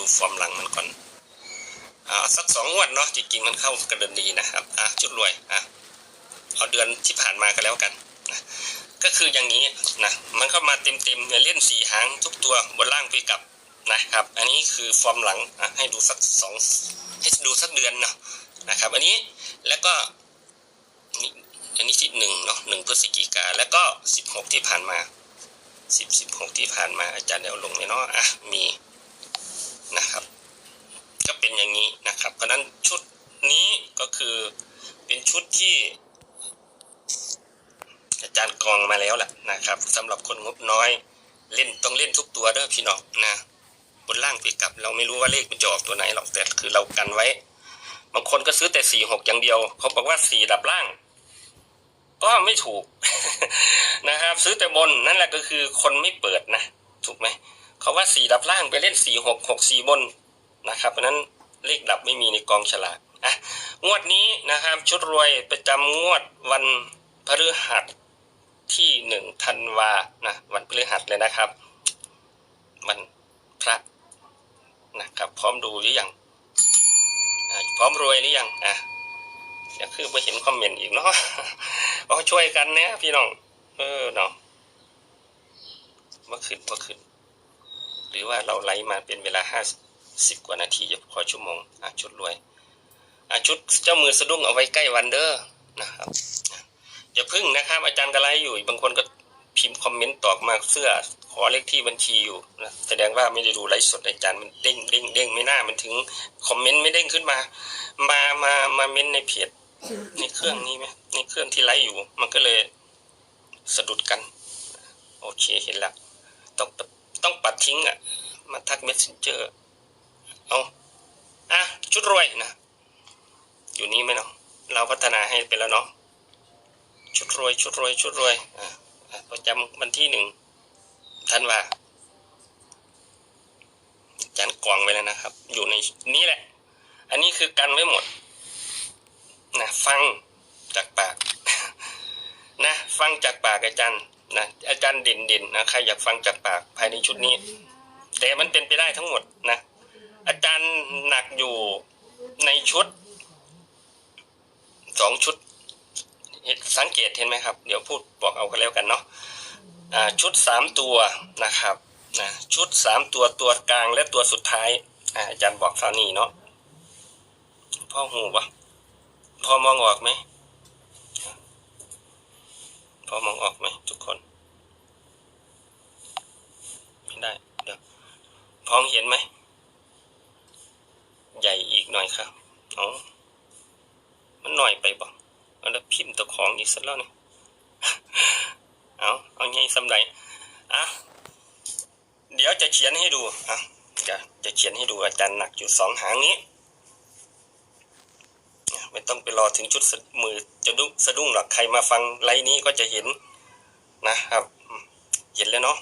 ดูฟอร์มหลังมันก่อนอ่าสักสองงวดเนาะจริงๆมันเข้ากระเดินดีนะครับอะจุดรวยอะเอาเดือนที่ผ่านมาก็แล้วกันนะก็คืออย่างนี้นะมันเข้ามาเต็มๆเนี่ยเล่นสีหางทุกตัวบนล่างไปกลับนะครับ อันนี้คือฟอร์มหลังอะให้ดูสักสองให้ดูสักเดือนเนาะนะครับ อันนี้แล้วก็นี่อันนี้ที่หนึ่งเนาะหนึ่งพฤศจิกาแล้วก็สิบหกที่ผ่านมาสิบสิบหกที่ผ่านมาอาจารย์เดี๋ยวลงเลยเนาะอะมี นะครับ ก็เป็นอย่างนี้นะครับ เพราะนั้นชุดนี้ก็คือเป็นชุดที่ อาจารย์กองมาแล้วแหละนะครับสำหรับคนงบน้อยเล่นต้องเล่นทุกตัวเด้อพี่น้องนะบนล่างไปกลับเราไม่รู้ว่าเลขมันจะออกตัวไหนหรอกแต่คือเรากันไว้ บางคนก็ซื้อแต่สี่หกอย่างเดียว เขาบอกว่าสี่ดับล่าง ก็ไม่ถูกนะครับ ซื้อแต่บนนั่นแหละก็คือคนไม่เปิดนะถูกไหมาว่าสี่ดับล่างไปเล่นสี่หกหกสี่บนนะครับเพราะนั้นเลขดับไม่มีในกองฉลากอะงวดนี้นะครับชุดรวยประจำงวดวันพฤหัสที่หนึ่งธันวานะวันพฤหัสเลยนะครับ วันพระนะครับพร้อมดูหรือยังพร้อมรวยหรือยังอะเดี๋ยคือไปเห็นคอมเมนต์อีกเนาะก็ช่วยกันนี่ยพี่น้อง เออเนาะเมื่อคืนเมื่อคืน หรือว่าเราไลฟ์มาเป็นเวลาห้าสิบกว่านาทีจะพอชั่วโมงอะชุดรวยอะชุดเจ้ามือสะดุ้งเอาไว้ใกล้วันเด้อนะครับอย่าพึ่งนะครับอาจารย์กระไรอยู่ บางคนก็พิมพ์คอมเมนต์ตอบมาเสื้อขอเลขที่บัญชีอยู่นะแสดงว่าไม่ได้ดูไลฟ์สดอาจารย์มันเด้งเด้งเด้งไม่น่ามันถึงคอมเมนต์ไม่เด้งขึ้นมา มามามาเม้นในเพจในเครื่องนี้ไหมในเครื่องที่ไลฟ์อยู่ มันก็เลยสะดุดกัน โอเคเห็นแล้วต้อง ต้องปัดทิ้งอะ มาทักเมสเซนเจอร์เอาอะ ชุดรวยนะ อยู่นี่ไหมเนาะเราพัฒนาให้ไปแล้วเนาะชุดรวยชุดรวยชุดรวยอ่าอ่าประจำวันที่หนึ่งธันวาอาจารย์กวางไว้แล้วนะครับ อยู่ในนี้แหละ อันนี้คือกันไว้หมดนะฟังจากปาก นะ ฟังจากปากอาจารย์ นะอาจารย์เด่นเด่นนะใครอยากฟังจากปากภายในชุดนี้ แต่มันเป็นไปได้ทั้งหมดนะอาจารย์หนักอยู่ในชุดสองชุด สังเกตเห็นไหมครับ เดี๋ยวพูดบอกเอากันแล้วกันเนาะชุดสามตัวนะครับนะชุดสามตัวตัวกลางและตัวสุดท้ายอาอาจารย์บอกฟานี่เนาะพ่อหูปะพอมองออกไหม พอมองออกไหมทุกคน ไม่ได้ เดี๋ยวพองเห็นไหม ใหญ่อีกหน่อยครับอ๋อมันหน่อยไปบ่เอาแล้วพิมพ์ตัวของอีกสักแล้วนี่เอาเอาไงสำไรอะเดี๋ยวจะเขียนให้ดูอะจะจะเขียนให้ดูอาจารย์หนักอยู่สองหางนี้ ไม่ต้องไปรอถึงชุดมือจะดุสะดุ้งหรอกใครมาฟังไลน์นี้ก็จะเห็นนะครับ เห็นแล้วเนาะ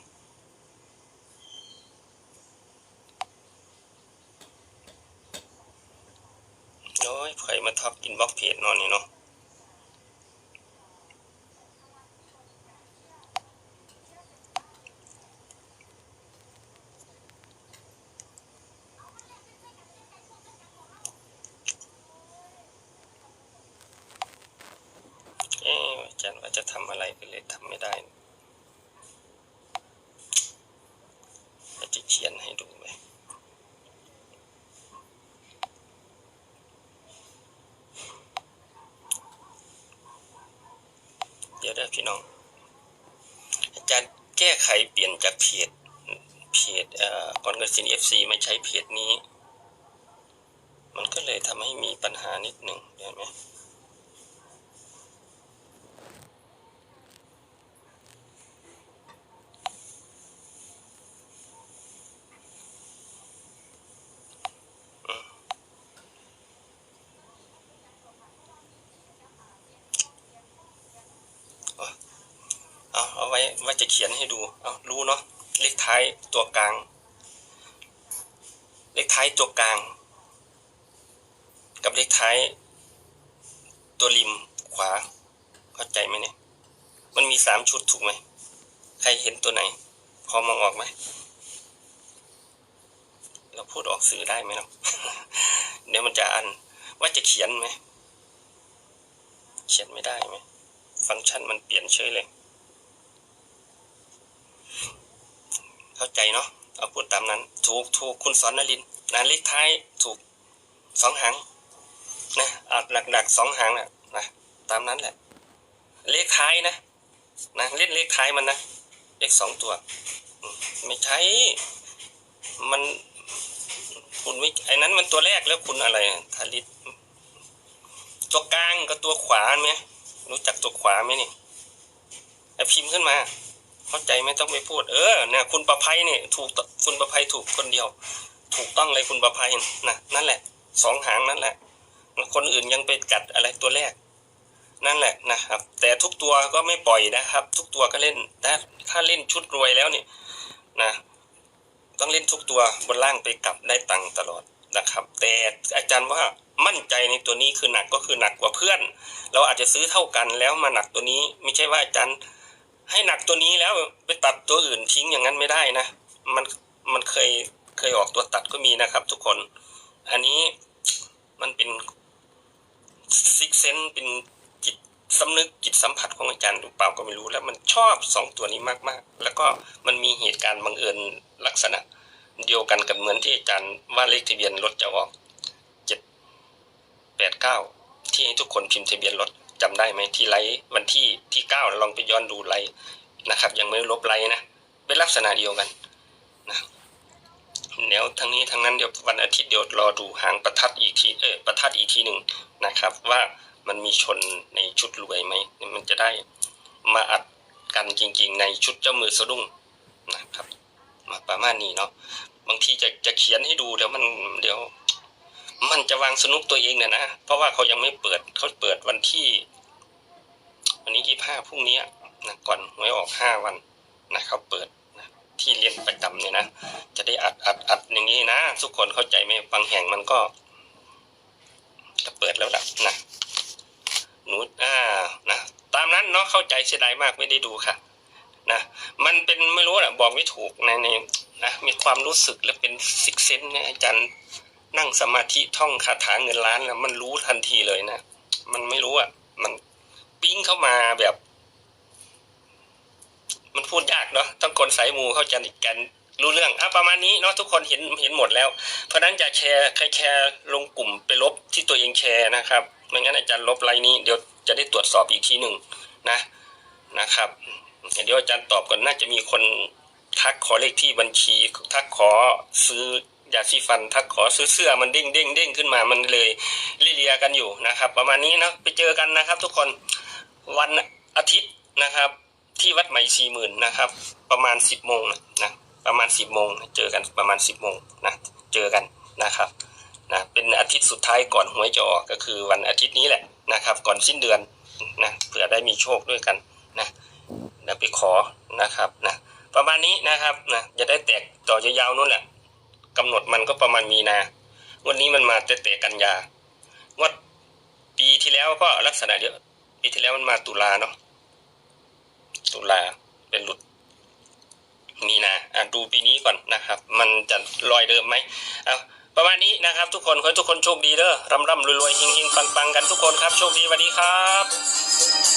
โอ้ยใครมาทับอินบ็อกเพจนอนนี่เนาะ เอ๊ะอาจารย์ว่าจะทำอะไรไปเลยทำไม่ได้ว่าจะเขียนให้ดูไหมเดี๋ยวได้ พี่น้อง อาจารย์แก้ไขเปลี่ยนจากเพจเพจเอ่อก่อนเกษียณเอฟซีมาใช้เพจนี้ มันก็เลยทำให้มีปัญหานิดหนึ่งเห็นไหม เอาเอาไว่าจะเขียนให้ดูเอารู้เนาะเลขท้ายตัวกลาง เลขท้ายตัวกลาง กับเลขท้าย ตัวริมขวา เข้าใจไหมเนี่ย มันมีสามชุดถูกไหม ใครเห็นตัวไหน พอมองออกไหม เราพูดออกสื่อได้ไหมเนาะเดี๋ยวมันจะอันว่าจะเขียนไหม เขียนไม่ได้ไหม ฟังก์ชันมันเปลี่ยนเฉยเลย เข้าใจเนาะเอาพูดตามนั้น ถูกถูกคุณสอนนลินนะเลขท้ายถูกสองหางนะอาหลักๆสองหางนะนะตามนั้นแหละ เลขท้ายนะนะเล่นเลขท้ายมันนะเลขสองตัว ไม่ใช่มันคุณไม่ไอ้นั้นมันตัวแรกแล้วคุณอะไรทาริสตัวกลางกับตัวขวาไหมรู้จักตัวขวาไหมนี่ไอพิมพ์ขึ้นมา เข้าใจไหมต้องไม่พูด เออเนี่ยคุณประภัยเนี่ยถูกคุณประภัยถูกคนเดียว ถูกต้องเลยคุณประภัยนะนั่นแหละสองหางนั่นแหละ คนอื่นยังไปกัดอะไรตัวแรก นั่นแหละนะครับ แต่ทุกตัวก็ไม่ปล่อยนะครับ ทุกตัวก็เล่นถ้าถ้าเล่นชุดรวยแล้วเนี่ยนะต้องเล่นทุกตัวบนล่างไปกลับได้ตังค์ตลอดนะครับ แต่อาจารย์ว่ามั่นใจในตัวนี้คือหนักก็คือหนักกว่าเพื่อน เราอาจจะซื้อเท่ากันแล้วมาหนักตัวนี้ ไม่ใช่ว่าอาจารย์ ให้หนักตัวนี้แล้วไปตัดตัวอื่นทิ้งอย่างนั้นไม่ได้นะ มันมันเคยเคยออกตัวตัดก็มีนะครับ ทุกคน อันนี้มันเป็นซิกเซนเป็นจิตสำนึกจิตสัมผัสของอาจารย์หรือเปล่าก็ไม่รู้แล้วมันชอบสองตัวนี้มากๆ แล้วก็มันมีเหตุการณ์บังเอิญลักษณะ เดียวกันกับเหมือนที่อาจารย์ว่าเลขทะเบียนรถจะออกเจ็ดแปดเก้าที่ให้ทุกคนพิมพ์ทะเบียนรถ จำได้ไหมที่ไลฟ์วันที่ที่เก้าลองไปย้อนดูไลฟ์นะครับ ยังไม่ลบไลฟ์นะเป็นลักษณะเดียวกันนะเดี๋ยวทั้งนี้ทั้งนั้นเดี๋ยววันอาทิตย์เดี๋ยวรอดูหางประทัดอีกทีเออประทัดอีกทีหนึ่งนะครับ ว่ามันมีชนในชุดรวยไหมมันจะได้มาอัดกันจริง ๆ ในชุดเจ้ามือสะดุ้งนะครับ มาประมาณนี้เนาะบางทีจะจะเขียนให้ดูแล้วมันเดี๋ยว มันจะวางสนุกตัวเองเนี่ยนะ เพราะว่าเขายังไม่เปิดเขาเปิดวันที่ วันนี้ที่ห้าพรุ่งนี้นะก่อนหวยออกห้าวันนะเขาเปิดนะที่เรียนประจำเนี่ยนะจะได้อัดอัดอัดอย่างนี้นะทุกคนเข้าใจไหมบางแห่งมันก็จะเปิดแล้วล่ะนะหนูอ่านะตามนั้นเนาะเข้าใจเสียดายมากไม่ได้ดูค่ะนะมันเป็นไม่รู้นะบอกไม่ถูกในในนะมีความรู้สึกและเป็นซิกเซนนี่ยอาจารย์ นั่งสมาธิท่องคาถาเงินล้านแล้วมันรู้ทันทีเลยนะ มันไม่รู้อะ มันปิ้งเข้ามาแบบ มันพูดยากเนาะต้องคนสายมูเข้าใจกันรู้เรื่องอะประมาณนี้เนาะทุกคนเห็นเห็นหมดแล้ว เพราะฉะนั้นจะแชร์ใครแชร์ลงกลุ่มไปลบที่ตัวเองแชร์นะครับไม่งั้นอาจารย์ลบไลน์นี้เดี๋ยวจะได้ตรวจสอบอีกทีหนึ่งนะนะครับ เดี๋ยวอาจารย์ตอบก่อนน่าจะมีคนทักขอเลขที่บัญชี ทักขอซื้อ ยาสีฟันทักขอซื้อเสื้อมันเด้งเด้งเด้งขึ้นมามันเลยเลียกันอยู่นะครับ ประมาณนี้นะไปเจอกันนะครับ ทุกคนวันอาทิตย์นะครับ ที่วัดใหม่สี่หมื่นนะครับ ประมาณสิบโมงนะนะประมาณสิบโมงเจอกันประมาณสิบโมงนะเจอกันนะครับนะเป็นอาทิตย์สุดท้ายก่อนหวยจะออกก็คือวันอาทิตย์นี้แหละนะครับ ก่อนสิ้นเดือนนะเผื่อได้มีโชคด้วยกันนะนะไปขอนะครับนะประมาณนี้นะครับนะจะได้แตกต่อยาวๆนู่นแหละ กำหนดมันก็ประมาณมีนา วันนี้มันมาแต่แต่กันยางวดปีที่แล้วก็ลักษณะเดียวปีที่แล้วมันมาตุลาเนาะตุลาเป็นหลุดมีนาอะดูปีนี้ก่อนนะครับ มันจะลอยเดิมไหมเอาประมาณนี้นะครับ ทุกคนขอให้ทุกคนโชคดีเด้อร่ำร่ำรวยรวยๆเฮงๆปังกันทุกคนครับโชคดีสวัสดีครับ